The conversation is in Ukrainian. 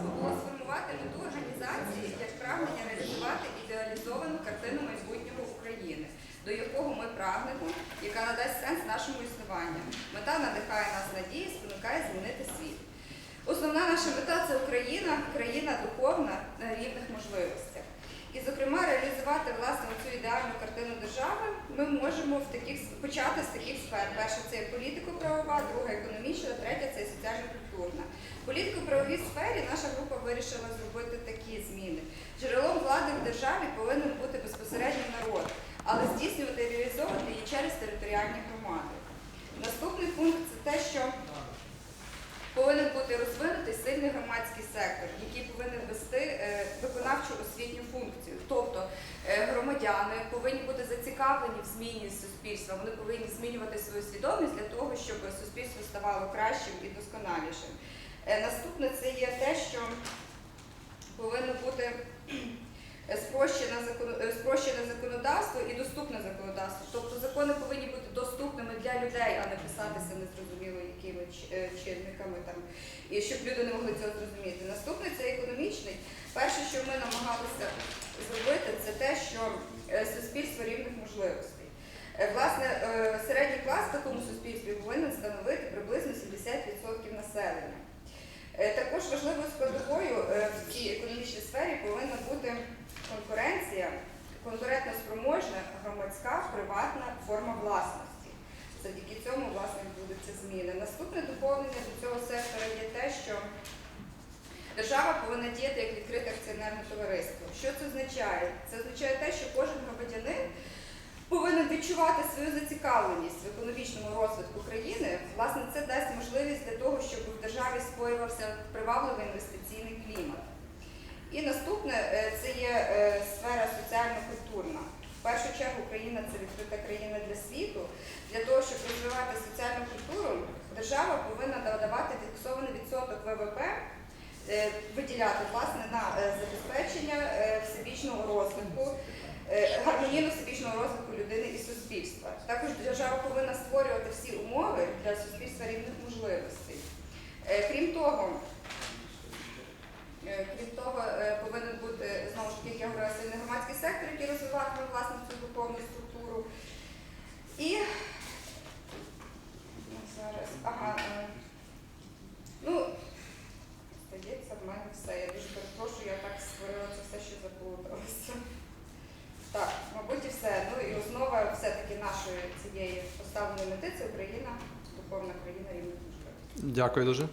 було сформувати мету організації як прагнення реалізувати ідеалізовану картину майбутнього України, до якого ми прагнемо, яка надасть сенс нашому існуванню. Мета надихає нас надії, спонукає змінити світ. Основна наша мета це Україна, країна духовна на рівних можливостях. І, зокрема, реалізувати власне цю ідеальну картину держави ми можемо в таких почати з таких сфер. Перша це політико-правова, друга економічна, третя це є соціально-культурна. В політико-правовій сфері наша група вирішила зробити такі зміни. Джерелом влади в державі повинен бути безпосередньо народ, але здійснювати і реалізовувати її через територіальні громади. Наступний пункт це те, що повинен бути розвинутий сильний громадський сектор, який повинен вести е, виконавчу освітню функцію. Тобто е, громадяни повинні бути зацікавлені в зміні суспільства, вони повинні змінювати свою свідомість для того, щоб суспільство ставало кращим і досконалішим. Е, Наступне це є те, що повинно бути е, е, спрощене законодавство і доступне законодавство. Тобто закони повинні бути доступними для людей, а не писатися незрозуміло якими чинниками там, і щоб люди не могли цього зрозуміти. Наступне це економічний. Перше, що ми намагалися зробити, це те, що суспільство рівних можливостей. Власне, середній клас в такому суспільстві повинен становити приблизно 70% населення. Е, Також важливою складовою е, в цій економічній сфері повинна бути конкуренція, конкурентно спроможна громадська приватна форма власності. Завдяки цьому власне відбудуться зміни. Наступне доповнення до цього сектора є те, що держава повинна діяти як відкрите акціонерне товариство. Що це означає? Це означає те, що кожен громадянин повинен відчувати свою зацікавленість в економічному розвитку країни. Власне, це дасть можливість для того, щоб в державі споювався привабливий інвестиційний клімат. І наступне е, це є е, сфера соціально-культурна. В першу чергу Україна це відкрита країна для світу. Для того, щоб розвивати соціальну культуру, держава повинна давати фіксований відсоток ВВП, е, виділяти власне на забезпечення всебічного розвитку, гармонійно всебічного розвитку людини і суспільства. Також держава повинна створювати всі умови для суспільства рівних можливостей. Е, Крім того, Е, Крім того, е, повинен бути знову ж таки, як я говорила, сильний громадський сектор, який розвиватиме власне цю духовну структуру. І зараз, ага, е, ну, здається, в мене все. Я дуже перепрошую, я так створила це все, що заплуталося. Так, мабуть, і все. Ну і основа все-таки нашої цієї поставленої мети це Україна, духовна країна рівних. Дякую дуже.